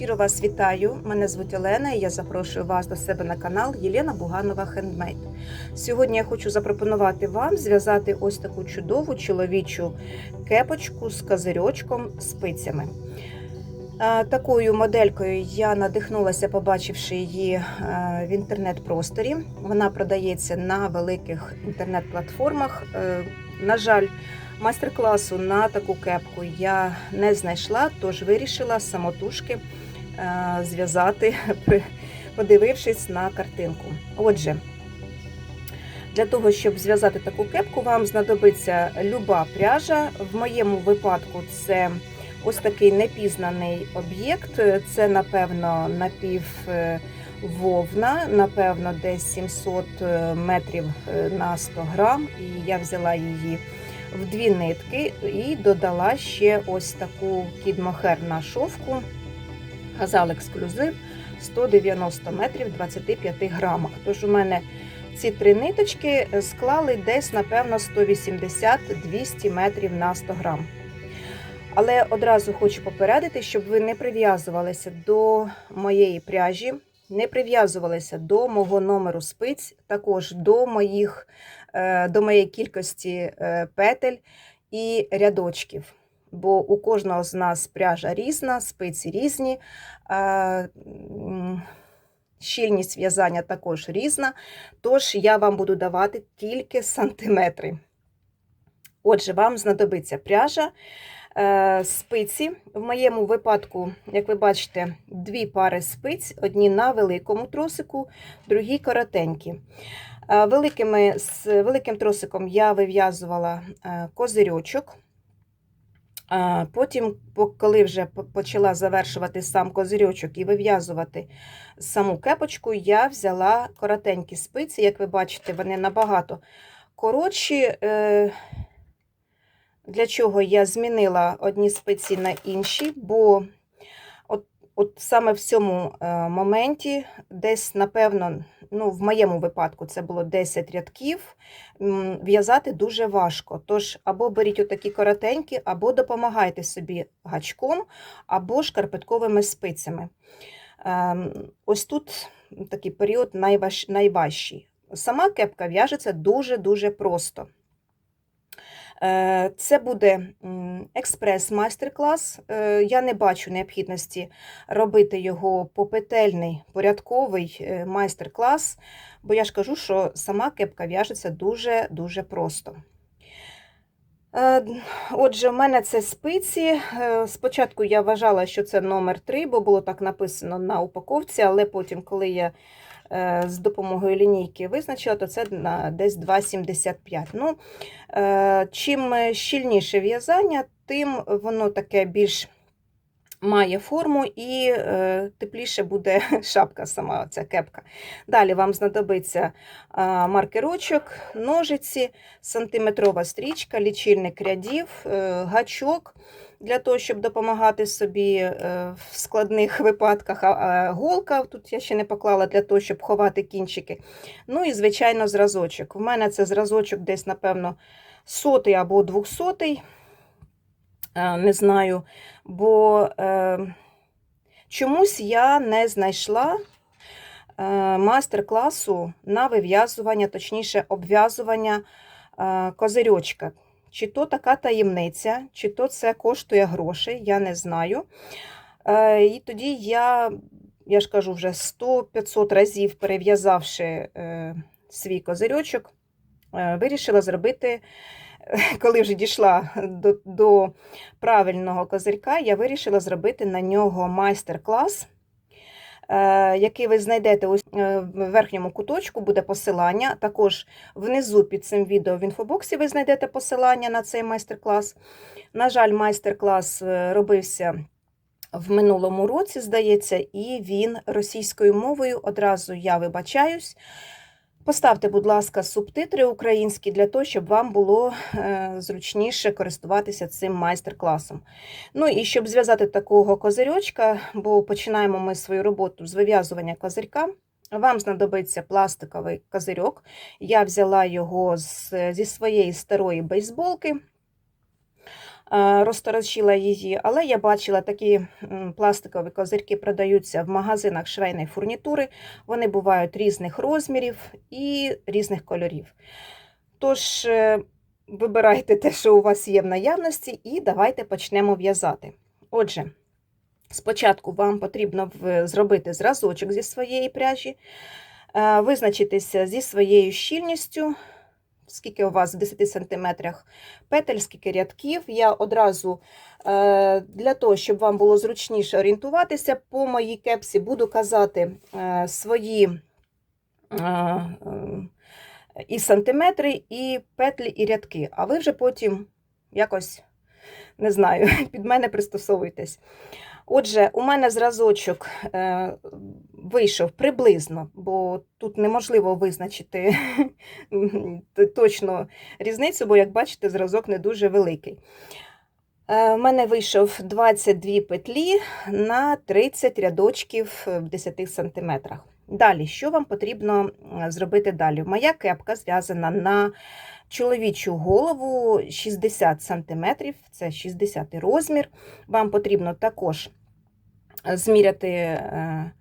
Щиро вас вітаю. Мене звуть Олена і я запрошую вас до себе на канал Єлена Буганова Хендмейд. Сьогодні я хочу запропонувати вам зв'язати ось таку чудову чоловічу кепочку з козирьочком спицями. Такою моделькою я надихнулася, побачивши її в інтернет-просторі. Вона продається на великих інтернет-платформах. Е, На жаль, майстер-класу на таку кепку я не знайшла, тож вирішила самотужки зв'язати, при- подивившись на картинку. Отже, для того, щоб зв'язати таку кепку, вам знадобиться люба пряжа. В моєму випадку це ось такий непізнаний об'єкт. Це, напевно, напів е, вовна, напевно, десь 700 метрів е, на 100 грам. І я взяла її в дві нитки і додала ще ось таку кідмохер на шовку. Газал ексклюзив 190 метрів 25 грамах. Тож у мене ці три ниточки склали десь, напевно, 180-200 метрів на 100 грам. Але одразу хочу попередити, щоб ви не прив'язувалися до моєї пряжі, не прив'язувалися до мого номеру спиць, також до, моїх, е, до моєї кількості е, петель і рядочків. Бо у кожного з нас пряжа різна, спиці різні, щільність в'язання також різна. Тож я вам буду давати тільки сантиметри. Отже, вам знадобиться пряжа, е, спиці. В моєму випадку, як ви бачите, дві пари спиць: одні на великому тросику, другі коротенькі. Е, Великими, з великим тросиком я вив'язувала е, козирьочок. Потім, коли вже почала завершувати сам козирьочок і вив'язувати саму кепочку, я взяла коротенькі спиці. Як ви бачите, вони набагато коротші. Е, Для чого я змінила одні спиці на інші, бо от, от саме в цьому е, моменті, десь, напевно, ну, в моєму випадку це було 10 рядків, в'язати дуже важко. Тож або беріть отакі коротенькі, або допомагайте собі гачком, або шкарпетковими спицями. Ем, Ось тут такий період найваж, найважчий. Сама кепка в'яжеться дуже-дуже просто. Е, Це буде експрес-майстер-клас. Е, Я не бачу необхідності робити його попетельний, порядковий е, майстер-клас, бо я ж кажу, що сама кепка в'яжеться дуже-дуже просто. Отже, в мене це спиці. Спочатку я вважала, що це номер 3, бо було так написано на упаковці, але потім, коли я з допомогою лінійки визначила, то це на десь 2,75. Ну, е, чим щільніше в'язання, тим воно таке більш має форму і е, тепліше буде шапка сама ця кепка. Далі вам знадобиться маркерочок, ножиці, сантиметрова стрічка, лічильник рядів, е, гачок для того, щоб допомагати собі е, в складних випадках. А, голка тут я ще не поклала для того, щоб ховати кінчики. Ну і, звичайно, зразочок. У мене це зразочок десь, напевно, сотий або двохсотий. Е, Не знаю, бо е, чомусь я не знайшла е, майстер-класу на вив'язування, точніше, обв'язування е, козирьочка. Чи то така таємниця, чи то це коштує грошей, я не знаю. Е, І тоді я, я ж кажу, вже 100-500 разів перев'язавши е, свій козирьочок, е, вирішила зробити, коли вже дійшла до, до правильного козирька, я вирішила зробити на нього майстер-клас, який ви знайдете ось е, в верхньому куточку, буде посилання. Також внизу під цим відео в інфобоксі ви знайдете посилання на цей майстер-клас. На жаль, майстер-клас е, робився в минулому році, здається, і він російською мовою. Одразу я вибачаюсь. Поставте, будь ласка, субтитри українські для того, щоб вам було е, зручніше користуватися цим майстер-класом. Ну і щоб зв'язати такого козирьочка, бо починаємо ми свою роботу з вив'язування козирька. Вам знадобиться пластиковий козирьок. Я взяла його з, зі своєї старої бейсболки. Е, розторочила її, але я бачила такі пластикові козирки продаються в магазинах швейної фурнітури. Вони бувають різних розмірів і різних кольорів. Тож, е, вибирайте те, що у вас є в наявності, і давайте почнемо в'язати. Отже, спочатку вам потрібно зробити зразочок зі своєї пряжі, е, визначитися зі своєю щільністю, скільки у вас в 10 см петель, скільки рядків. Я одразу е, для того, щоб вам було зручніше орієнтуватися, по моїй кепсі буду казати е, свої е, і сантиметри, і петлі, і рядки. А ви вже потім якось, не знаю, під мене пристосовуйтесь. Отже, у мене зразочок е, вийшов приблизно, бо тут неможливо визначити точно різницю, бо, як бачите, зразок не дуже великий. Е, У мене вийшов 22 петлі на 30 рядочків в 10 см. Далі, що вам потрібно е, зробити далі? Моя кепка зв'язана на чоловічу голову 60 см, це 60 розмір. Вам потрібно також зміряти е,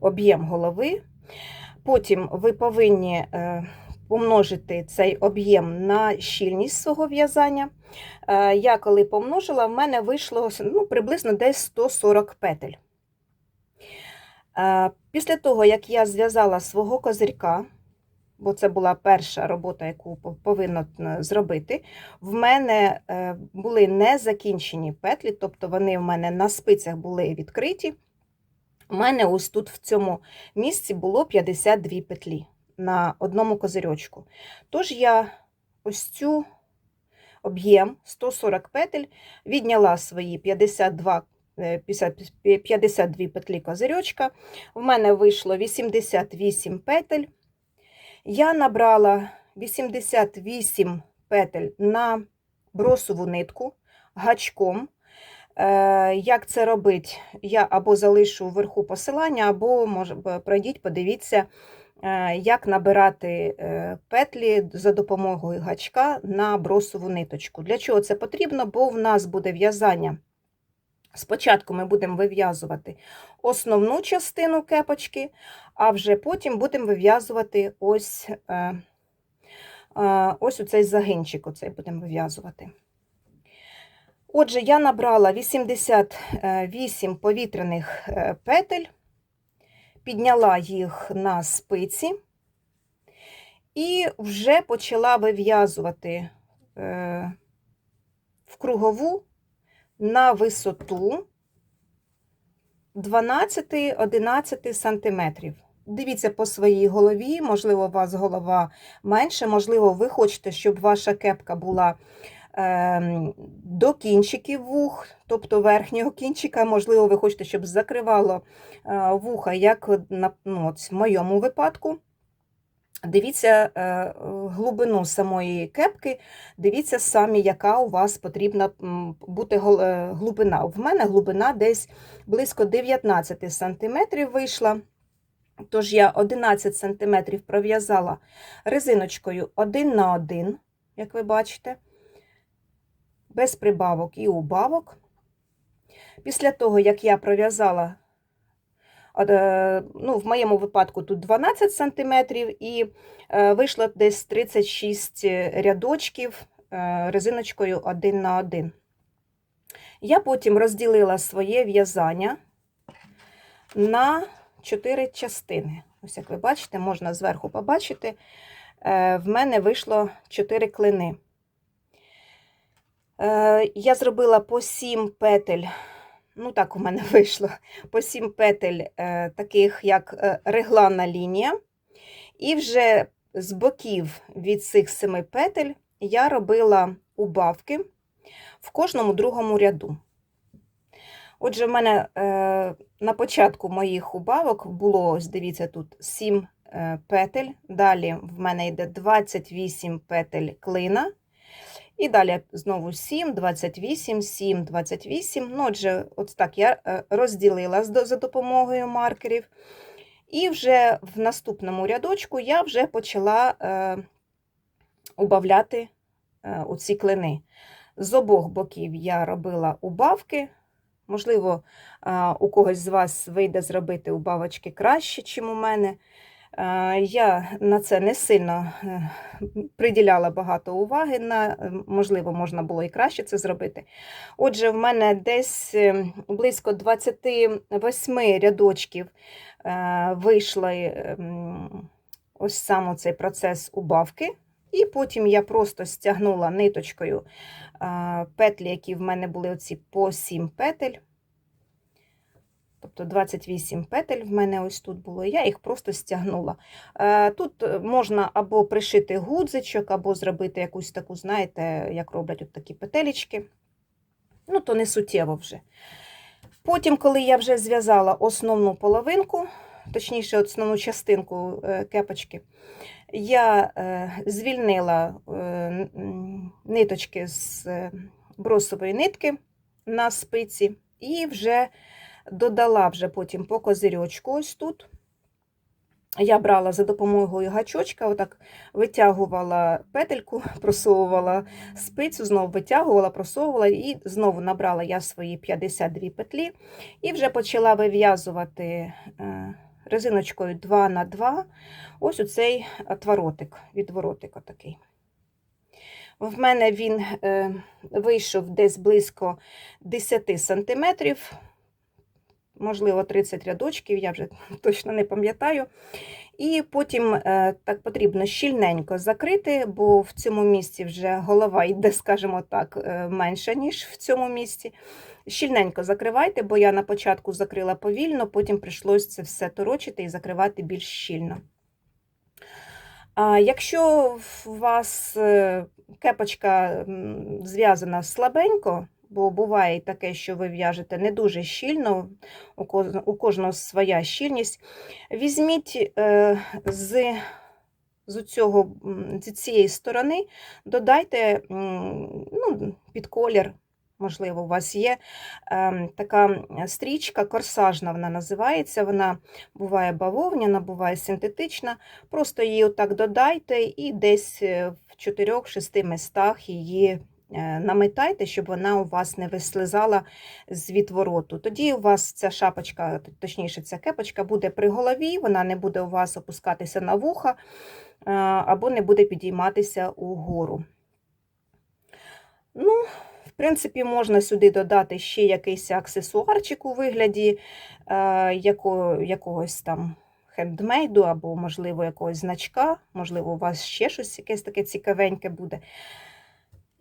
об'єм голови. Потім ви повинні е, помножити цей об'єм на щільність свого в'язання. Е, Я коли помножила, в мене вийшло ну, приблизно десь 140 петель. Е, Після того, як я зв'язала свого козирька, бо це була перша робота, яку пов- повинна е, зробити, в мене е, були незакінчені петлі, тобто вони в мене на спицях були відкриті. У мене ось тут в цьому місці було 52 петлі на одному козирьочку. Тож я ось цю об'єм 140 петель відняла свої 52, е, 50 52 петлі козирьочка. В мене вийшло 88 петель. Я набрала 88 петель на бросову нитку гачком. Е, Як це робить? Я або залишу вверху посилання, або пройдіть, подивіться, е, як набирати е, петлі за допомогою гачка на бросову ниточку. Для чого це потрібно? Бо в нас буде в'язання. Спочатку ми будемо вив'язувати основну частину кепочки, а вже потім будемо вив'язувати ось, е, е, ось оцей загинчик, оцей будемо вив'язувати. Отже, я набрала 88 повітряних е, петель, підняла їх на спиці і вже почала вив'язувати в кругову на висоту 12-11 сантиметрів. Дивіться по своїй голові, можливо, у вас голова менше, можливо, ви хочете, щоб ваша кепка була ем, до кінчиків вух, тобто верхнього кінчика, можливо, ви хочете, щоб закривало е, вуха, як ну, от в моєму випадку. Дивіться е, глибину самої кепки, дивіться самі, яка у вас потрібна бути е, глибина. В мене глибина десь близько 19 см вийшла. Тож я 11 см пров'язала резиночкою 1 на 1, як ви бачите, без прибавок і убавок. Після того, як я пров'язала, ну, в моєму випадку тут 12 см, і е, вийшло десь 36 рядочків е, резиночкою 1 на 1. Я потім розділила своє в'язання на 4 частини. Ось, як ви бачите, можна зверху побачити, е, в мене вийшло 4 клини. Е, Я зробила по 7 петель, ну так у мене вийшло, по 7 петель е, таких, як е, регланна лінія. І вже з боків від цих 7 петель я робила убавки в кожному другому ряду. Отже, в мене е, на початку моїх убавок було, ось дивіться, тут 7 е, петель, далі в мене йде 28 петель клина, і далі знову 7, 28, 7, 28. Ну, отже, от так я е, розділила за допомогою маркерів. І вже в наступному рядочку я вже почала е, убавляти е, оці клини. З обох боків я робила убавки. Можливо, а, у когось з вас вийде зробити убавочки краще, ніж у мене. Я на це не сильно е, приділяла багато уваги. На, можливо, можна було і краще це зробити. Отже, в мене десь е, близько 28 рядочків е, вийшли ем, ось саме цей процес убавки. І потім я просто стягнула ниточкою петлі, які в мене були оці по 7 петель. Тобто 28 петель в мене ось тут було, я їх просто стягнула. Е, Тут можна або пришити гудзичок, або зробити якусь таку, знаєте, як роблять от такі петелечки. Ну, то не суттєво вже. Потім, коли я вже зв'язала основну половинку, точніше, основну частинку е, кепочки, я е, звільнила е, ниточки з е, бросової нитки на спиці і вже додала вже потім по козирьочку ось тут. Я брала за допомогою гачочка, отак витягувала петельку, просовувала спицю, знову витягувала, просовувала і знову набрала я свої 52 петлі і вже почала вив'язувати е, резиночкою 2 на 2 ось оцей отворотик, відворотик отакий. В мене він е, вийшов десь близько 10 сантиметрів, можливо, 30 рядочків, я вже точно не пам'ятаю. І потім е, так потрібно щільненько закрити, бо в цьому місці вже голова йде, скажімо так, е, менша, ніж в цьому місці. Щільненько закривайте, бо я на початку закрила повільно, потім прийшлось це все торочити і закривати більш щільно. А якщо у вас е, кепочка зв'язана слабенько, бо буває таке, що ви в'яжете не дуже щільно, у кожного своя щільність, візьміть е, з, з, цього, з цієї сторони, додайте ну, під колір. Можливо, у вас є ем, така стрічка, корсажна вона називається. Вона буває бавовняна, буває синтетична. Просто її отак додайте і десь е, в 4-6 містах її наметайте, щоб вона у вас не вислизала з відвороту. Тоді у вас ця шапочка, точніше, ця кепочка буде при голові, вона не буде у вас опускатися на вуха е, або не буде підійматися угору. Ну, в принципі, можна сюди додати ще якийсь аксесуарчик у вигляді е, яко, якогось там хендмейду або, можливо, якогось значка, можливо, у вас ще щось якесь таке цікавеньке буде.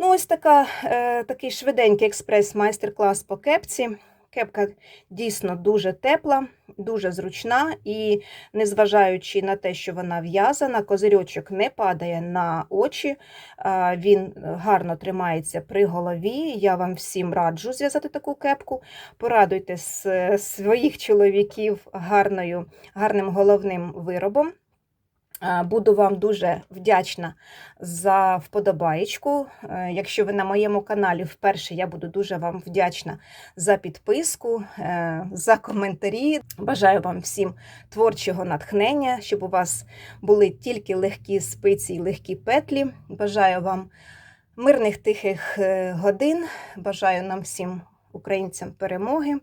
Ну, ось така, е, такий швиденький експрес-майстер-клас по кепці. Кепка дійсно дуже тепла, дуже зручна, і незважаючи на те, що вона в'язана, козирьочок не падає на очі, він гарно тримається при голові. Я вам всім раджу зв'язати таку кепку. Порадуйте своїх чоловіків гарною, гарним головним виробом. А, Буду вам дуже вдячна за вподобаєчку. Е, Якщо ви на моєму каналі вперше, я буду дуже вам вдячна за підписку, е, за коментарі. Бажаю вам всім творчого натхнення, щоб у вас були тільки легкі спиці і легкі петлі. Бажаю вам мирних тихих е, годин. Бажаю нам всім українцям перемоги.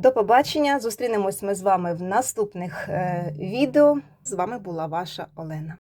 До побачення. Зустрінемось ми з вами в наступних е, відео. З вами була ваша Олена.